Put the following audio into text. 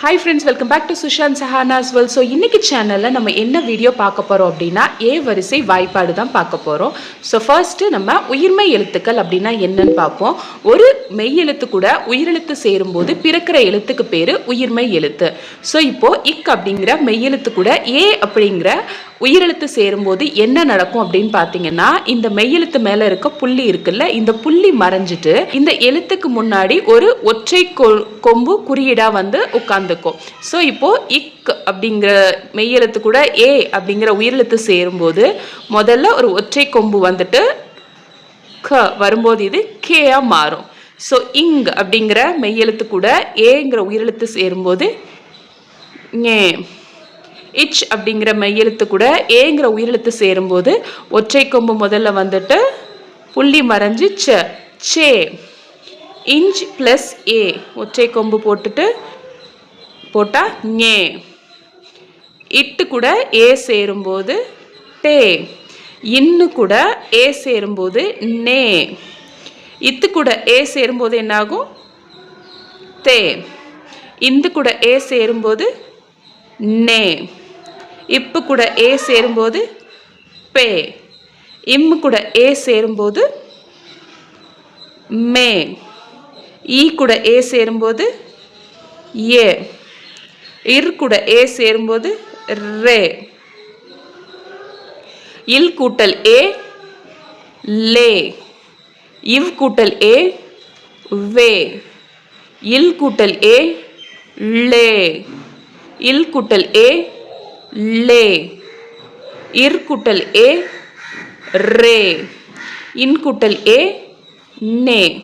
Hi friends welcome back to Sushant Sahanas well so இன்னைக்கு சேனலில் நம்ம என்ன வீடியோ பார்க்க போகிறோம் அப்படின்னா ஏ வரிசை வாய்ப்பாடு தான் பார்க்க போகிறோம் ஸோ ஃபர்ஸ்ட்டு நம்ம உயிர்மை எழுத்துக்கள் அப்படின்னா என்னன்னு பார்ப்போம். ஒரு மெய் எழுத்து கூட உயிரெழுத்து சேரும்போது பிறக்கிற எழுத்துக்கு பேர் உயிர்மை எழுத்து. ஸோ இப்போது இக் அப்படிங்கிற மெய் எழுத்து கூட ஏ அப்படிங்கிற உயிரெழுத்து சேரும்போது என்ன நடக்கும் அப்படின்னு பார்த்தீங்கன்னா இந்த மெய்யெழுத்து மேலே இருக்க புள்ளி இருக்குல்ல இந்த புள்ளி மறைஞ்சிட்டு இந்த எழுத்துக்கு முன்னாடி ஒரு ஒற்றை கொ- கொம்பு குறியீடாக வந்து உட்காந்துக்கும் ஸோ இப்போ இக் அப்படிங்கிற மெய்யெழுத்து கூட ஏ அப்படிங்கிற உயிரெழுத்து சேரும்போது முதல்ல ஒரு ஒற்றை கொம்பு வந்துட்டு க வரும்போது இது கேயா மாறும். ஸோ இங் அப்படிங்கிற மெய்யெழுத்து கூட ஏங்கிற உயிரெழுத்து சேரும்போது ஏ இச் அப்படிங்கிற மெய்யெழுத்து கூட ஏங்கிற உயிரெழுத்து சேரும்போது ஒற்றை கொம்பு முதல்ல வந்துட்டு புள்ளி மறைஞ்சு ச சே இஞ்ச் ப்ளஸ் ஏ ஒற்றை கொம்பு போட்டுட்டு போட்டால் ஞே. இட்டு கூட ஏ சேரும்போது டே. இன்னு கூட ஏ சேரும்போது நே. இத்து கூட ஏ சேரும்போது என்னாகும்? தே. இந்து கூட ஏ சேரும்போது நே. இப்பு கூட ஏ சேரும்போது பே. இம்மு கூட ஏ சேரும்போது மே. ஈ கூட ஏ சேரும்போது ஏ. இர் கூட ஏ சேரும்போது ரே. இல் கூட்டல் ஏ லே. இவ் கூட்டல் ஏ வே. இல் கூட்டல் ஏ லே. இல் குட்டல் ஏ லே. இர் குட்டல் ஏ ரே. இன் கூட்டல் ஏ நே.